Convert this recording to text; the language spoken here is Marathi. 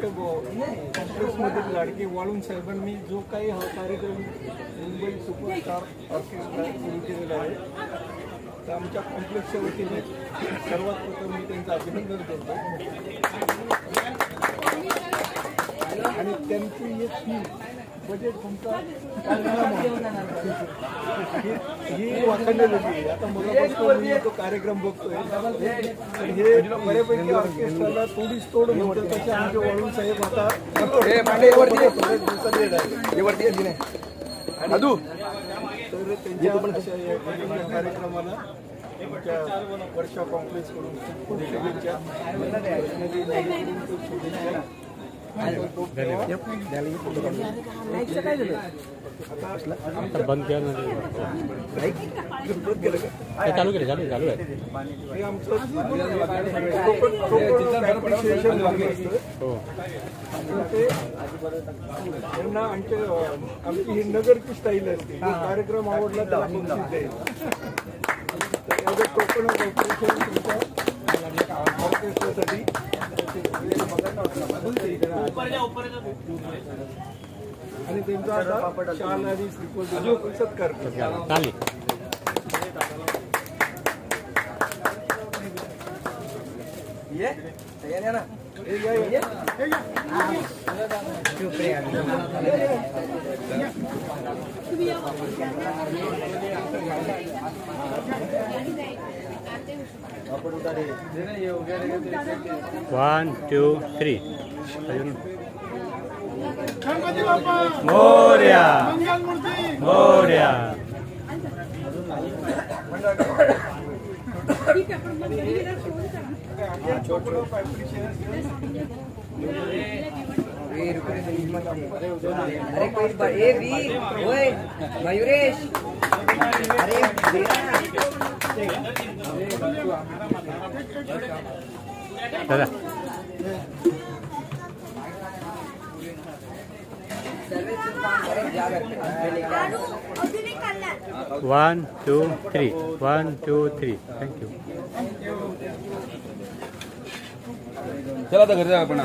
आमच्या कॉम्प्लेक्समधील लाडके वाळून साहेबांनी जो काही हा कार्यक्रम मुंबई सुपरस्टार ऑर्केस्ट्रा सुरू केलेला आहे तर आमच्या कॉम्प्लेक्सच्या वतीने सर्वात प्रथम मी त्यांचं अभिनंदन करतो. आणि त्यांची एक बजेट ही तो कार्यक्रम बघतोय. हे बऱ्यापैकी ऑर्केस्ट्राला थोडीच तोड म्हणतो तसे आमचे वळून साहेब आता तर त्यांच्या कार्यक्रमाला वर्षा कॉम्प्लेक्स आता बंद केलं नाही ते चालू केलं चालू चालू आहे आमचं हो ते त्यांना आमच्या आमची ही नगरची स्टाईल असते कार्यक्रम आवडला तर कोकण तुमच्या ऑर्केस्ट्रासाठी आणि त्यांचा आता शाल आणि श्रीफळ सत्कार करतो. चालेल. हे या, या. वन टू थ्री अजून मोर्या मोर्या अरे कोई ब- ए वीर ओए मयुरेश। अरे दादा one two three one two three thank you चला तर घरी जाऊ आपण.